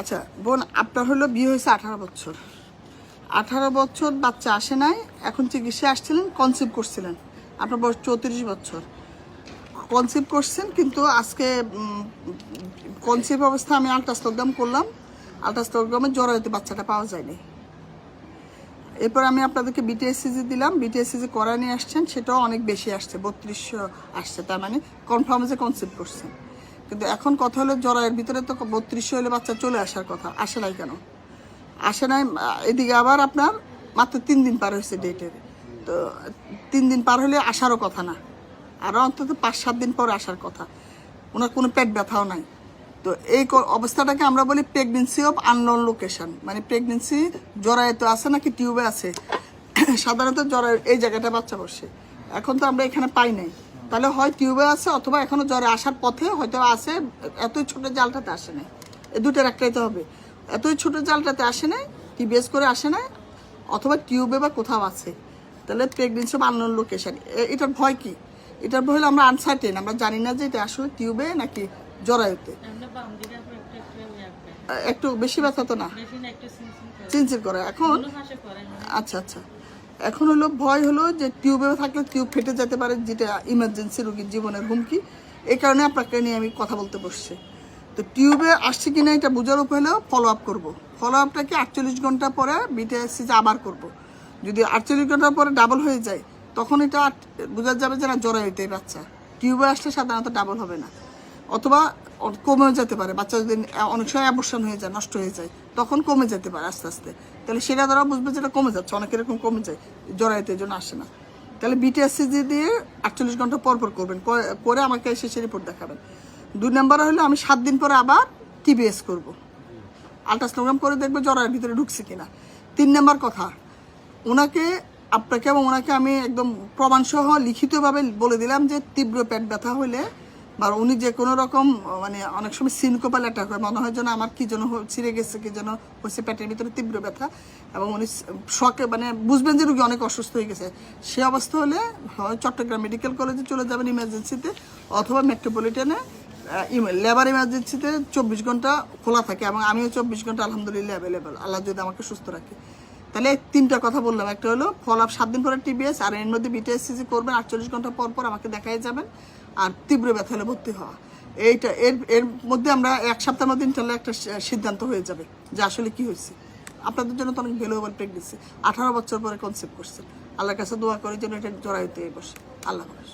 আচ্ছা বোন, আপনার হলো বিয়ে হয়েছে আঠারো বছর। আঠারো বছর বাচ্চা আসে নাই, এখন চিকিৎসা আসছিলেন কনসিভ করছিলেন। আপনার বয়স চৌত্রিশ বছর। কনসিভ করছেন, কিন্তু আজকে কনসিভ অবস্থা আমি আলট্রাস্টোগ্রাম করলাম। আলট্রাস্টোগ্রামে জ্বর হতে বাচ্চাটা পাওয়া যায়নি। এরপর আমি আপনাদেরকে বিটিএসসিজি দিলাম। বিটিএসসিজি করা নিয়ে আসছেন, সেটাও অনেক বেশি আসছে, বত্রিশশো আসছে, তার মানে কনফার্ম যে কনসেপ্ট করছেন। কিন্তু এখন কথা হলো জরায়ের ভিতরে তো বত্রিশশো হলে বাচ্চা চলে আসার কথা, আসে নাই কেন? আসে নাই, এদিকে আবার আপনার মাত্র তিন দিন পার হয়েছে ডেটের তো তিন দিন পার হলে আসারও কথা না। আরও অন্তত পাঁচ, সাত দিন পর আসার কথা। ওনার কোনো পেট ব্যথাও নাই। তো এই অবস্থাটাকে আমরা বলি প্রেগনেন্সি অফ আননোন লোকেশন মানে প্রেগনেন্সি জরায়ুতে আছে নাকি টিউবে আছে? সাধারণত জরায়ু এই জায়গাটা বাচ্চা বসে। এখন তো আমরা এখানে পাই নাই। তাহলে হয় টিউবে আছে অথবা এখনও জ্বরে আসার পথে হয়তো আছে এতই ছোট জালটাতে আসে না এই দুটোর একটাই তো হবে। এতই ছোট জালটাতে আসে নাই টিবিএস করে আসে না অথবা টিউবে বা কোথাও আছে। তাহলে প্রেগনেন্সি অফ আননোন লোকেশন এটার ভয় কি? এটার ভয় হলো আমরা আনসার্টেন আমরা জানি না যে এটা আসলে টিউবে নাকি জরায়ুতে। আপনি একটু বেশি ব্যথা তো না? না চিনচিন করে। এখন না। আচ্ছা আচ্ছা। এখন হলো ভয় হলো যে টিউবে থাকলে টিউব ফেটে যেতে পারে যেটা ইমার্জেন্সি রোগীর জীবনের হুমকি। এই কারণে আপনাকে নিয়ে আমি কথা বলতে বসছি। তো টিউবে আসছে কিনা এটা বোঝার উপায় হলো ফলো আপ করব। ফলো আপটাকে আটচল্লিশ ঘণ্টা পরে বিটিএসসি আবার করব। যদি আটচল্লিশ ঘণ্টা পরে ডাবল হয়ে যায়, তখন এটা বোঝা যাবে যে না জ্বরে হইতে বাচ্চা টিউবে আসলে সাধারণত ডাবল হবে না। অথবা কমেও যেতে পারে। বাচ্চা যদি অনেক সময় অ্যাবর্শন হয়ে যায়, নষ্ট হয়ে যায়। তখন কমে যেতে পারে আস্তে আস্তে। তাহলে সেটা দ্বারা বুঝবে যেটা কমে যাচ্ছে। অনেক এরকম কমে যায় জরাইতে জন্য আসে না। তাহলে বিটিএসসি দিয়ে আটচল্লিশ ঘণ্টা পর পর করবেন। করে- আমাকে এসে সে রিপোর্ট দেখাবেন। দুই নম্বর হলো আমি সাত দিন পরে আবার টিবিএস করব। আলট্রাসোনোগ্রাম করে দেখব জ্বরের ভিতরে ঢুকছে কিনা। তিন নম্বর কথা, ওনাকে, আপনাকে এবং ওনাকে আমি একদম প্রমাণসহ লিখিতভাবে বলে দিলাম যে তীব্র পেট ব্যথা হলে বা উনি যে কোনো রকম মানে অনেক সময় সিনকোপাল অ্যাটাক হয়, মনে হয় যেন আমার কি যেন ছিঁড়ে গেছে, কি যেন হচ্ছে পেটের ভিতরে তীব্র ব্যথা। এবং উনি শখে মানে বুঝবেন যে রুগী অনেক অসুস্থ হয়ে গেছে। সে অবস্থা হলে হয় চট্টগ্রাম মেডিকেল কলেজে চলে যাবেন ইমার্জেন্সিতে অথবা মেট্রোপলিটনে লেবার ইমার্জেন্সিতে চব্বিশ ঘণ্টা খোলা থাকে এবং আমিও চব্বিশ ঘণ্টা আলহামদুলিল্লাহ অ্যাভেলেবেল আল্লাহ যদি আমাকে সুস্থ রাখে। তাহলে তিনটা কথা বললাম। একটা হলো ফল আপ সাত দিন পরে টিবিএস আর এর মধ্যে বিটিএসসিসি করবেন, আটচল্লিশ ঘণ্টা পর পর আমাকে দেখাই যাবেন, আর তীব্র ব্যথা হলে ভর্তি হওয়া। এইটা, এর এর মধ্যে আমরা এক সপ্তাহের মধ্যে ইনশাল্লাহ একটা সিদ্ধান্ত হয়ে যাবে যে আসলে কি হয়েছে। আপনাদের জন্য তো অনেক ভ্যালুয়েবল প্রেগনেন্সি আঠারো বছর পরে কনসেপ্ট করছে আল্লাহর কাছে দোয়া করে যেন এটা জড়াইতে বসে। আল্লাহ হাফেজ।